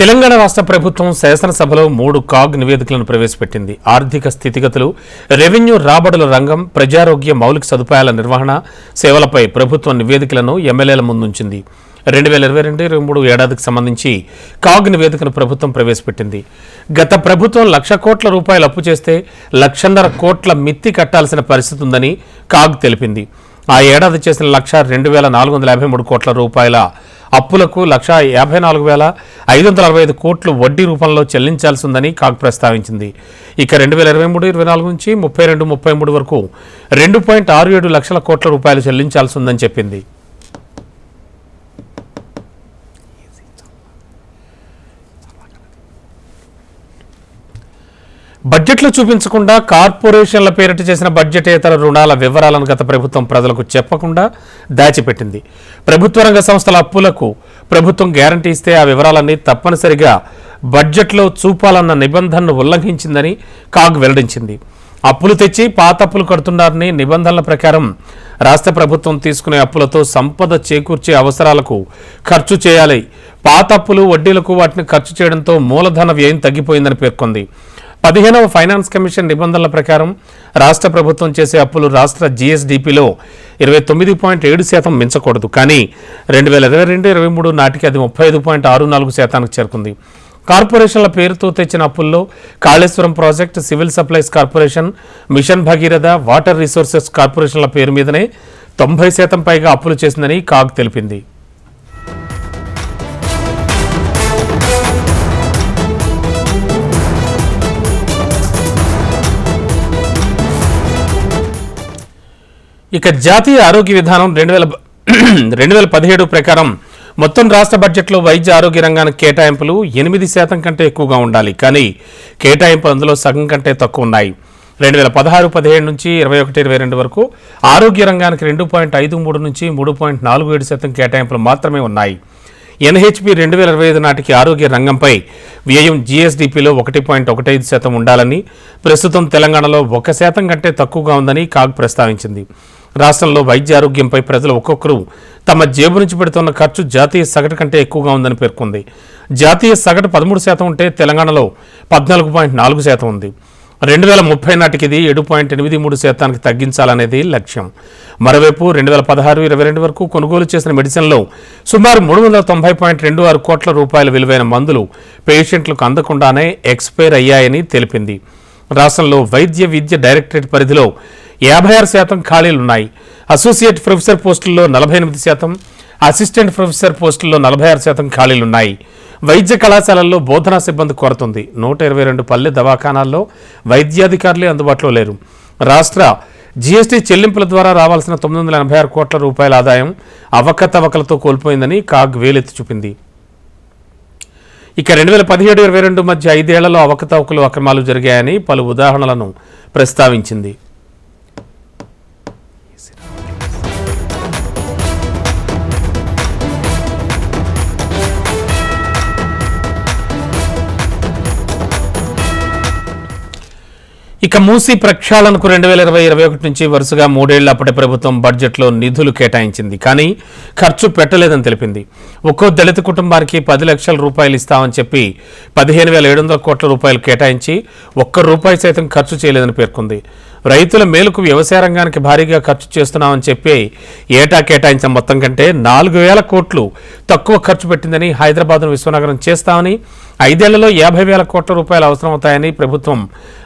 తెలంగాణ రాష్ట్ర ప్రభుత్వం శాసనసభలో మూడు కాగ్ నివేదికలను ప్రవేశపెట్టింది. ఆర్థిక స్థితిగతులు రెవెన్యూ రాబడుల రంగం ప్రజారోగ్య మౌలిక సదుపాయాల నిర్వహణ సేవలపై ప్రభుత్వం నివేదికలను ఎమ్మెల్యేల ముందుంచింది. రెండు వేల ఇరవై రెండు ఇరవై మూడు ఏడాదికి సంబంధించి కాగ్ నివేదికను ప్రభుత్వం ప్రవేశపెట్టింది. గత ప్రభుత్వం లక్ష కోట్ల రూపాయలు అప్పు చేస్తే లక్షన్నర కోట్ల మిత్తి కట్టాల్సిన పరిస్థితి ఉందని కాగ్ తెలిపింది. ఆ ఏడాది చేసిన లక్ష రెండు వేల నాలుగు వందల యాభై మూడు కోట్ల రూపాయల అప్పులకు లక్ష యాభై నాలుగు వేల ఐదు వందల అరవై ఐదు కోట్లు వడ్డీ రూపంలో చెల్లించాల్సి ఉందని కాగ్ ప్రస్తావించింది. ఇక రెండు వేల ఇరవై మూడు ఇరవై నాలుగు నుంచి ముప్పై రెండు ముప్పై మూడు వరకు రెండు పాయింట్ ఆరు ఏడు లక్షల కోట్ల రూపాయలు చెల్లించాల్సి ఉందని చెప్పింది. బడ్జెట్లో చూపించకుండా కార్పొరేషన్ల పేరిట చేసిన బడ్జెటేతర రుణాల వివరాలను గత ప్రభుత్వం ప్రజలకు చెప్పకుండా దాచిపెట్టింది. ప్రభుత్వ రంగ సంస్థల అప్పులకు ప్రభుత్వం గ్యారంటీ ఇస్తే ఆ వివరాలన్నీ తప్పనిసరిగా బడ్జెట్లో చూపాలన్న నిబంధనను ఉల్లంఘించిందని కాగ్ వెల్లడించింది. అప్పులు తెచ్చి పాత అప్పులు కడుతున్నారని నిబంధనల ప్రకారం రాష్ట్ర ప్రభుత్వం తీసుకునే అప్పులతో సంపద చేకూర్చే అవసరాలకు ఖర్చు చేయాలి. పాత అప్పులు వడ్డీలకు వాటిని ఖర్చు చేయడంతో మూలధన వ్యయం తగ్గిపోయిందని పేర్కొంది. పదిహేనవ ఫైనాన్స్ కమిషన్ నిబంధనల ప్రకారం రాష్ట్ర ప్రభుత్వం చేసే అప్పులు రాష్ట్ర జీఎస్డిపిలో ఇరవై తొమ్మిది పాయింట్ ఏడు శాతం మించకూడదు. కానీ రెండు వేల ఇరవై రెండు ఇరవై మూడు నాటికి అది ముప్పై ఐదు పాయింట్ ఆరు నాలుగు శాతానికి చేరుకుంది. కార్పొరేషన్ల పేరుతో తెచ్చిన అప్పుల్లో Kaleshwaram project civil supplies corporation mission Bhagiratha water resources కార్పొరేషన్ల పేరు మీదనే తొంభై శాతం పైగా అప్పులు చేసిందని కాగ్ తెలిపింది. ఇక జాతీయ ఆరోగ్య విధానం రెండు వేల రెండు వేల పదిహేడు ప్రకారం మొత్తం రాష్ట్ర బడ్జెట్లో వైద్య ఆరోగ్య రంగానికి కేటాయింపులు ఎనిమిది శాతం కంటే ఎక్కువగా ఉండాలి. కానీ కేటాయింపులు అందులో సగం కంటే తక్కువ ఉన్నాయి. రెండు వేల పదహారు పదిహేడు నుంచి ఇరవై ఒకటి ఇరవై రెండు వరకు ఆరోగ్య రంగానికి రెండు పాయింట్ ఐదు మూడు నుంచి మూడు పాయింట్ నాలుగు ఏడు శాతం కేటాయింపులు మాత్రమే ఉన్నాయి. ఎన్హెచ్పి రెండు వేల ఇరవై ఐదు నాటికి ఆరోగ్య రంగంపై వ్యయం జీఎస్డిపిలో ఒకటి పాయింట్ ఒకటి ఐదు శాతం ఉండాలని ప్రస్తుతం తెలంగాణలో ఒక శాతం కంటే తక్కువగా ఉందని కాగ్ ప్రస్తావించింది. రాష్ట్రంలో వైద్య ఆరోగ్యంపై ప్రజలు ఒక్కొక్కరు తమ జేబు నుంచి పెడుతున్న ఖర్చు జాతీయ సగటు కంటే ఎక్కువగా ఉందని పేర్కొంది. జాతీయ సగటు పదమూడు శాతం ఉంటే తెలంగాణలో పద్నాలుగు పాయింట్ నాలుగు శాతం ఉంది. రెండు వేల ముప్పై నాటికి ఇది ఏడు పాయింట్ ఎనిమిది మూడు శాతానికి తగ్గించాలనేది లక్ష్యం. మరోవైపు రెండు వేల పదహారు ఇరవై రెండు వరకు కొనుగోలు చేసిన మెడిసిన్లో సుమారు మూడు వందల తొంభై పాయింట్ రెండు ఆరు కోట్ల రూపాయల విలువైన మందులు పేషెంట్లకు అందకుండానే ఎక్స్పైర్ అయ్యాయని తెలిపింది. రాష్ట్రంలో వైద్య విద్య డైరెక్టరేట్ పరిధిలో యాభై ఆరు శాతం ఖాళీలున్నాయి. అసోసియేట్ ప్రొఫెసర్ పోస్టుల్లో నలభై ఎనిమిది శాతం అసిస్టెంట్ ప్రొఫెసర్ పోస్టుల్లో నలభై ఆరు శాతం ఖాళీలున్నాయి. వైద్య కళాశాలల్లో బోధనా సిబ్బంది కొరతుంది. నూట ఇరవై రెండు పల్లె దవాఖానాల్లో వైద్యాధికారులే అందుబాటులో లేరు. రాష్ట్ర జీఎస్టీ చెల్లింపుల ద్వారా రావాల్సిన తొమ్మిది వందల ఎనభై ఆరు కోట్ల రూపాయల ఆదాయం అవకతవకలతో కోల్పోయిందని కాగ్ వేలెత్తి చూపింది. ఇక రెండు వేల పదిహేడు ఇరవై రెండు మధ్య ఐదేళ్ళలో అవకతవకలు అక్రమాలు జరిగాయని పలు ఉదాహరణలను ప్రస్తావించింది. ఇక మూసీ ప్రక్షాళనకు రెండు వేల ఇరవై ఇరవై ఒకటి నుంచి వరుసగా మూడేళ్ళ అప్పటి ప్రభుత్వం బడ్జెట్లో నిధులు కేటాయించింది. కానీ ఖర్చు పెట్టలేదని తెలిపింది. ఒక్కో దళిత కుటుంబానికి పది లక్షల రూపాయలు ఇస్తామని చెప్పి పదిహేను వేల ఏడు వందల కోట్ల రూపాయలు కేటాయించి ఒక్క రూపాయి సైతం ఖర్చు చేయలేదని పేర్కొంది. రైతుల మేలుకు వ్యవసాయ రంగానికి భారీగా ఖర్చు చేస్తున్నామని చెప్పి ఏటా కేటాయించిన మొత్తం కంటే నాలుగు వేల కోట్లు తక్కువ ఖర్చు పెట్టిందని హైదరాబాద్ను విశ్వనగరం చేస్తామని ఐదేళ్ళలో యాభై వేల కోట్ల రూపాయలు అవసరమవుతాయని ప్రభుత్వం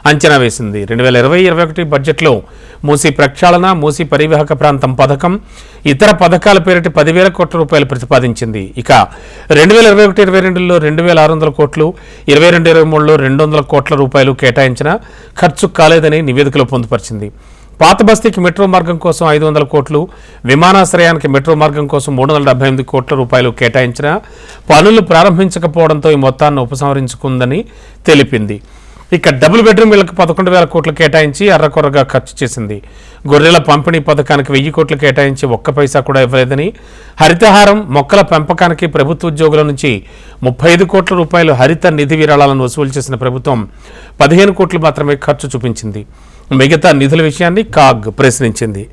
అంచనా వేసింది. రెండు వేల ఇరవై ఇరవై ఒకటి బడ్జెట్లో మూసీ ప్రక్షాళన మూసీ పరివాహక ప్రాంతం పథకం ఇతర పథకాల పేరిట పదివేల కోట్ల రూపాయలు ప్రతిపాదించింది. ఇక రెండు వేల ఇరవై ఒకటి ఇరవై రెండులో రెండు వేల ఆరు వందల కోట్లు ఇరవై రెండు ఇరవై మూడులో రెండు వందల కోట్ల రూపాయలు కేటాయించిన ఖర్చు కాలేదని నివేదికలో పొందుపరిచింది. పాత బస్తీకి మెట్రో మార్గం కోసం ఐదు వందల కోట్లు విమానాశ్రయానికి మెట్రో మార్గం కోసం మూడు వందల డెబ్బై ఎనిమిది కోట్ల రూపాయలు కేటాయించిన పనులు ప్రారంభించకపోవడంతో ఈ మొత్తాన్ని ఉపసంహరించుకుందని తెలిపింది. ఇక డబుల్ బెడ్రూమ్ ఇళ్ళకు పదకొండు వేల కోట్లు కేటాయించి అర్రకొర్రగా ఖర్చు చేసింది. గొర్రెల పంపిణీ పథకానికి వెయ్యి కోట్లు కేటాయించి ఒక్క పైసా కూడా ఇవ్వలేదని హరితహారం మొక్కల పెంపకానికి ప్రభుత్వ ఉద్యోగుల నుంచి ముప్పై ఐదు కోట్ల రూపాయలు హరిత నిధి విరాళాలను వసూలు చేసిన ప్రభుత్వం పదిహేను కోట్లు మాత్రమే ఖర్చు చూపించింది. మిగతా నిధుల విషయాన్ని కాగ్ ప్రశ్నించింది.